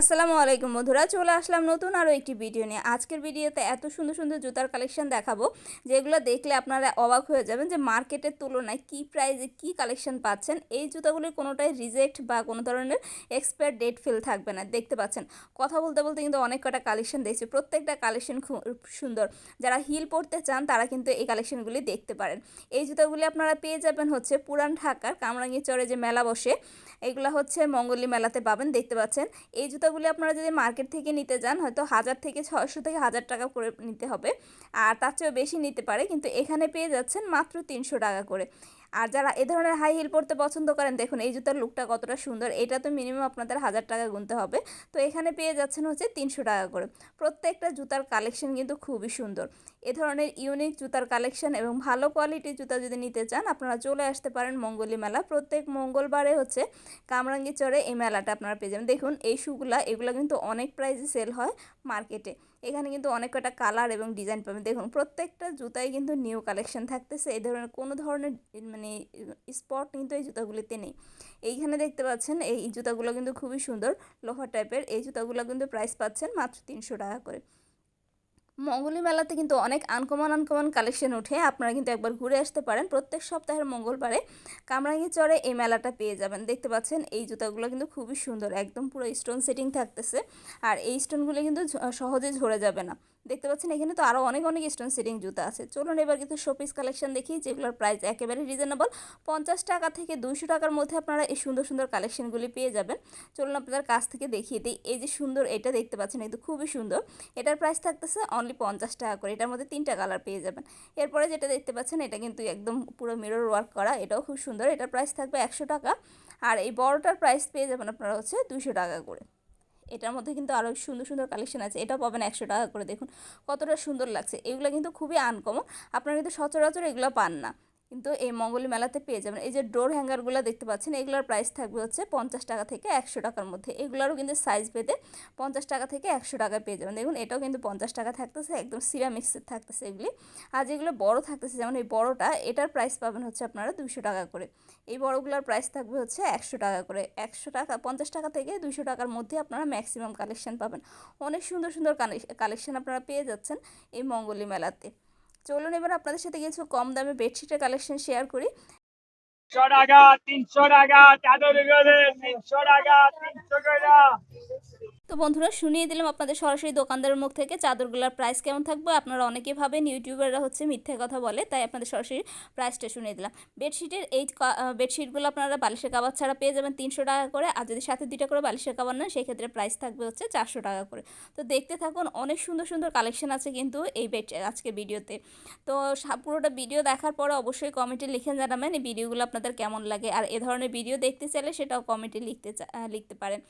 আসসালামু আলাইকুম বন্ধুরা, চলে আসলাম নতুন আরও একটি ভিডিও নিয়ে। আজকের ভিডিওতে এত সুন্দর সুন্দর জুতার কালেকশন দেখাবো, যেগুলো দেখলে আপনারা অবাক হয়ে যাবেন যে মার্কেটের তুলনায় কী প্রাইজে কী কালেকশন পাচ্ছেন। এই জুতাগুলির কোনোটাই রিজেক্ট বা কোনো ধরনের এক্সপায়ার ডেট ফেল থাকবে না। দেখতে পাচ্ছেন, কথা বলতে বলতে কিন্তু অনেক কটা কালেকশন দেখছি। প্রত্যেকটা কালেকশন খুব সুন্দর। যারা হিল পড়তে চান, তারা কিন্তু এই কালেকশনগুলি দেখতে পারেন। এই জুতাগুলি আপনারা পেয়ে যাবেন হচ্ছে পুরান ঢাকার কামরাঙ্গি চরে যে মেলা বসে, এগুলো হচ্ছে মঙ্গলি মেলাতে পাবেন। দেখতে পাচ্ছেন, এই জুতাগুলি আপনারা যদি মার্কেট থেকে নিতে যান, হয়তো হাজার থেকে ছয়শো থেকে হাজার টাকা করে নিতে হবে। আর তার চেয়েও বেশি নিতে পারে, কিন্তু এখানে পেয়ে যাচ্ছেন মাত্র তিনশো টাকা করে। আর যারা এ ধরনের হাই হিল পরতে পছন্দ করেন, দেখুন এই জুতার লুকটা কতটা সুন্দর। এটা তো মিনিমাম আপনাদের হাজার টাকা গুনতে হবে। তো এখানে পেয়ে যাচ্ছেন হচ্ছে তিনশো টাকা করে। প্রত্যেকটা জুতার কালেকশন কিন্তু খুবই সুন্দর। এ ধরনের ইউনিক জুতার কালেকশন এবং ভালো কোয়ালিটির জুতা যদি নিতে চান, আপনারা চলে আসতে পারেন মঙ্গলি মেলা। প্রত্যেক মঙ্গলবারে হচ্ছে কামরাঙ্গি চড়ে এই মেলাটা আপনারা পেয়ে যাবেন। দেখুন এই শুগুলা এগুলো কিন্তু অনেক প্রাইসে সেল হয় মার্কেটে এখানে কিন্তু অনেক কটা কালার এবং ডিজাইন পাবেন। দেখুন, প্রত্যেকটা জুতাই কিন্তু নিউ কালেকশন থাকতেছে। এই ধরনের কোনো ধরনের মানে স্পট কিন্তু এই জুতাগুলিতে নেই। এইখানে দেখতে পাচ্ছেন, এই জুতাগুলো কিন্তু খুবই সুন্দর লোহার টাইপের। এই জুতাগুলো কিন্তু প্রাইস পাচ্ছেন মাত্র তিনশো টাকা করে। মঙ্গলী মেলাতে কিন্তু অনেক আনকমন আনকমন কালেকশন উঠে আপনারা কিন্তু একবার ঘুরে আসতে পারেন। প্রত্যেক সপ্তাহের মঙ্গলবারে কামরাঙ্গি চরে এই মেলাটা পেয়ে যাবেন। দেখতে পাচ্ছেন, এই জুতাগুলো কিন্তু খুবই সুন্দর, একদম পুরো স্টোন সেটিং থাকতেছে। আর এই স্টোনগুলো কিন্তু সহজে ঝরে যাবে না। দেখতে পাচ্ছেন, এখানে তো আরও অনেক অনেক স্টোন সেটিং জুতা আছে। চলুন এবার কিন্তু শোপিস কালেকশন দেখি, যেগুলোর প্রাইস একেবারে রিজনেবল পঞ্চাশ টাকা থেকে দুইশো টাকার মধ্যে আপনারা এই সুন্দর সুন্দর কালেকশনগুলি পেয়ে যাবেন। চলুন আপনাদের কাছ থেকে দেখিয়ে দিই। এই যে সুন্দর, এটা দেখতে পাচ্ছেন কিন্তু খুবই সুন্দর। এটার প্রাইস থাকতেছে অনলি পঞ্চাশ টাকা করে, এটার মধ্যে তিনটা কালার পেয়ে যাবেন। এরপরে যেটা দেখতে পাচ্ছেন, এটা কিন্তু একদম পুরো মিরর ওয়ার্ক করা, এটাও খুব সুন্দর, এটার প্রাইস থাকবে একশো টাকা। আর এই বড়টার প্রাইস পেয়ে যাবেন আপনারা হচ্ছে দুশো টাকা করে। এটার মধ্যে কিন্তু আরও সুন্দর সুন্দর কালেকশন আছে, এটাও পাবেন একশো টাকা করে। দেখুন কতটা সুন্দর লাগছে, এগুলো কিন্তু খুবই আনকমন আপনারা কিন্তু সচরাচর এগুলো পান না। কিন্তু এই মঙ্গলী মেলাতে পেয়ে যাবেন। এই যে ডোর হ্যাঙ্গারগুলো দেখতে পাচ্ছেন, এগুলোর প্রাইস থাকবে হচ্ছে পঞ্চাশ টাকা থেকে একশো টাকার মধ্যে। এগুলোরও কিন্তু সাইজ পেতে পঞ্চাশ টাকা থেকে একশো টাকা পেয়ে যাবেন। দেখুন, এটাও কিন্তু পঞ্চাশ টাকা থাকতেছে, একদম সিরামিক্সের থাকতেছে এগুলি। আর যেগুলো বড় থাকতেছে, যেমন এই বড়টা, এটার প্রাইস পাবেন হচ্ছে আপনারা দুশো টাকা করে। এই বড়গুলোর প্রাইস থাকবে হচ্ছে একশো টাকা করে। একশো টাকা, পঞ্চাশ টাকা থেকে দুশো টাকার মধ্যে আপনারা ম্যাক্সিমাম কালেকশন পাবেন। অনেক সুন্দর সুন্দর কালেকশন আপনারা পেয়ে যাচ্ছেন এই মঙ্গলী মেলাতে। চলুন এবার আপনাদের সাথে কিছু কম দামে বেডশিটের কালেকশন শেয়ার করি। টাকা, তিনশো টাকা, চাদর তিনশো টাকা তিনশো টাকা। তো বন্ধুরা শুনিয়ে দিলাম আপনাদের সরাসরি দোকানদারের মুখ থেকে, চাদরগুলোর প্রাইস কেমন থাকবে? আপনারা অনেকে ভাবেন ইউটিউবাররা হচ্ছে মিথ্যে কথা বলে, তাই আপনাদের সরাসরি প্রাইসটা শুনিয়ে দিলাম। বেডশিটের এই বেডশিটগুলো আপনারা বালিশের কাবার ছাড়া পেয়ে যাবেন তিনশো টাকা করে, আর যদি সাথে দুইটা করে বালিশের কাবার নেন, সেক্ষেত্রে প্রাইস থাকবে হচ্ছে চারশো টাকা করে। তো দেখতে থাকুন, অনেক সুন্দর সুন্দর কালেকশন আছে কিন্তু এই বেড আজকে ভিডিওতে। তো পুরোটা ভিডিও দেখার পরে অবশ্যই কমেন্টে লিখে জানাবেন এই ভিডিওগুলো আপনাদের কেমন লাগে, আর এ ধরনের ভিডিও দেখতে চাইলে সেটাও কমেন্টে লিখতে লিখতে পারেন।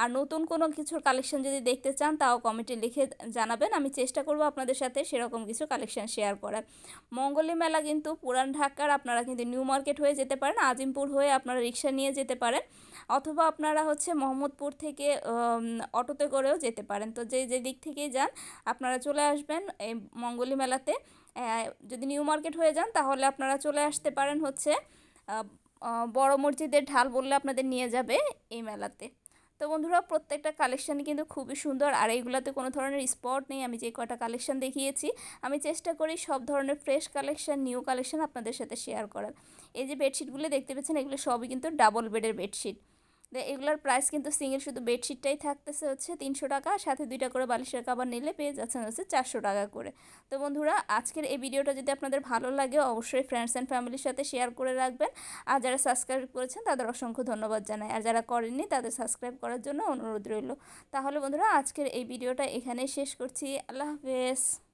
আর নতুন কোনো কিছুর কালেকশন যদি দেখতে চান, তাও কমেন্টে লিখে জানাবেন। আমি চেষ্টা করব আপনাদের সাথে সেরকম কিছু কালেকশন শেয়ার করার। মঙ্গলী মেলা কিন্তু পুরান ঢাকার, আপনারা কিন্তু নিউ মার্কেট হয়ে যেতে পারেন, আজিমপুর হয়ে আপনারা রিক্সা নিয়ে যেতে পারেন, অথবা আপনারা হচ্ছে মোহাম্মদপুর থেকে অটোতে করেও যেতে পারেন। তো যে যে দিক থেকেই যান, আপনারা চলে আসবেন এই মঙ্গলী মেলাতে। যদি নিউ মার্কেট হয়ে যান, তাহলে আপনারা চলে আসতে পারেন হচ্ছে বড় মসজিদের ঢাল বললে আপনাদের নিয়ে যাবে এই মেলাতে। তো বন্ধুরা, প্রত্যেকটা কালেকশানই কিন্তু খুবই সুন্দর। আর এইগুলোতে কোনো ধরনের স্পট নেই। আমি যে কয়টা কালেকশান দেখিয়েছি, আমি চেষ্টা করি সব ধরনের ফ্রেশ কালেকশান নিউ কালেকশান আপনাদের সাথে শেয়ার করার। এই যে বেডশিটগুলো দেখতে পাচ্ছেন এগুলো সবই কিন্তু ডাবল বেডের বেডশিট এগুলোর প্রাইস কিন্তু সিঙ্গেল শুধু বেডশিটটাই থাকতেছে হচ্ছে তিনশো টাকা সাথে দুইটা করে বালিশের কাবার নিলে পেয়ে যাচ্ছেন হচ্ছে চারশো টাকা করে। তো বন্ধুরা, আজকের এই ভিডিওটা যদি আপনাদের ভালো লাগে, অবশ্যই ফ্রেন্ডস অ্যান্ড ফ্যামিলির সাথে শেয়ার করে রাখবেন। আর যারা সাবস্ক্রাইব করেছেন, তাদের অসংখ্য ধন্যবাদ জানাই। আর যারা করেননি, তাদের সাবস্ক্রাইব করার জন্য অনুরোধ রইল। তাহলে বন্ধুরা, আজকের এই ভিডিওটা এখানেই শেষ করছি। আল্লাহ হাফেজ।